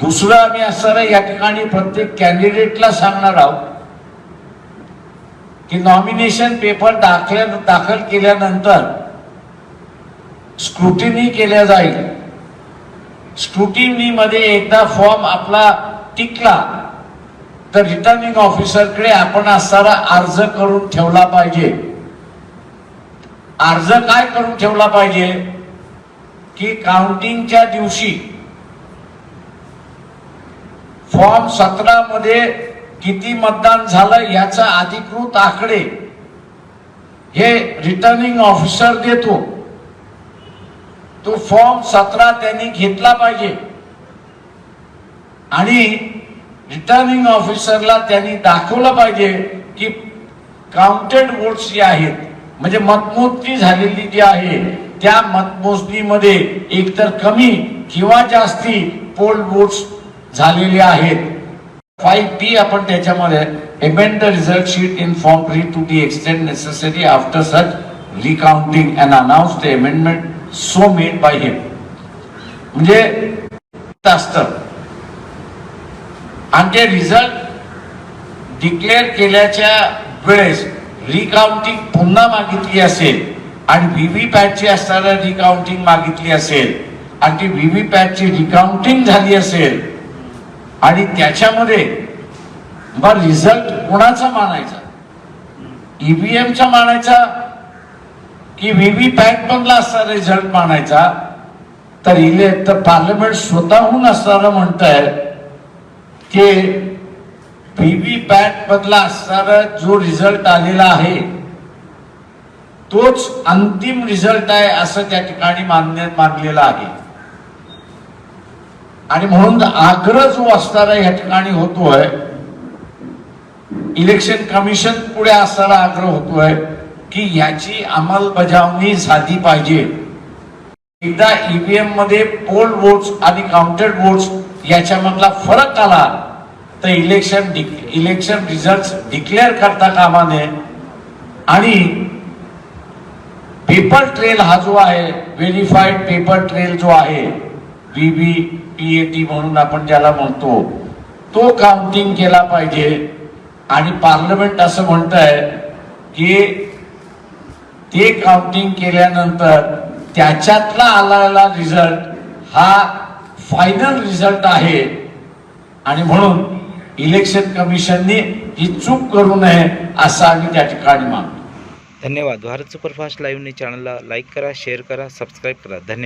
दुसरं आम्ही असणारा या ठिकाणी प्रत्येक कॅन्डिडेटला सांगणार आहोत की नॉमिनेशन पेपर दाखल दाखल केल्यानंतर स्क्रुटिनी केल्या जाईल. स्क्रुटिनीमध्ये एकदा फॉर्म आपला टिकला तर रिटर्निंग ऑफिसरकडे आपण असणारा अर्ज करून ठेवला पाहिजे. अर्ज काय करून ठेवला पाहिजे? की काउंटिंगच्या दिवशी फॉर्म सतरा मध्ये किती मतदान झालं याचा अधिकृत आकडे हे रिटर्निंग ऑफिसर देतो. तो फॉर्म सतरा त्यांनी घेतला पाहिजे. आणि रिटर्निंग ऑफिसरला त्यांनी दाखवलं पाहिजे की काउंटेड वोट्स जे आहेत म्हणजे मतमोजणी झालेली जी आहे त्या मतमोजणीमध्ये एकतर कमी किंवा जास्ती पोल वोट्स झालेली आहेत. फाईव्ह पी आपण त्याच्यामध्ये amend the result sheet in form three to the extent necessary after such recounting and announce the amendment so made by him म्हणजे असतं. आणि ते रिझल्ट डिक्लेअर केल्याच्या वेळेस रिकाउंटिंग पुन्हा मागितली असेल आणि व्हीव्हीपॅटची असताना रिकाउंटिंग मागितली असेल आणि ती व्हीव्हीपॅटची रिकाउंटिंग झाली असेल आणि त्याच्यामध्ये मग रिझल्ट कोणाचा मानायचा? ईव्हीएमचा मानायचा? की व्ही पॅट मधला असणारा रिझल्ट मानायचा? तर इले तर पार्लमेंट स्वतःहून असणारं म्हणत आहे की व्ही पॅट मधला असणारा जो रिझल्ट आलेला आहे तोच अंतिम रिझल्ट आहे असं त्या ठिकाणी मान्य मानलेलं आहे. आणि म्हणून आग्रह जो असणारा या ठिकाणी होतोय इलेक्शन कमिशन पुढे असणारा आग्रह होतोय की याची अंमलबजावणी झाली पाहिजे. एकदा ईव्हीएममध्ये पोल वोट्स आणि काउंटेड वोट्स याच्यामधला फरक आला तर इलेक्शन इलेक्शन रिझल्ट डिक्लेअर करता कामा नये आणि पेपर ट्रेल हा जो आहे व्हेरीफाईड पेपर ट्रेल जो आहे व्ही पी ए टी म्हणून आपण ज्याला म्हणतो तो काउंटिंग केला पाहिजे. आणि पार्लमेंट असं म्हणत आहे की ते काउंटिंग केल्यानंतर त्याच्यातला आलेला रिझल्ट हा फायनल रिझल्ट आहे. आणि म्हणून इलेक्शन कमिशनने ही चूक करू नये असं आम्ही त्या ठिकाणी मागतो धन्यवाद. भारत सुपरफास्ट लाईव्ह न्यूज चॅनलला लाईक करा शेअर करा सबस्क्राईब करा. धन्यवाद.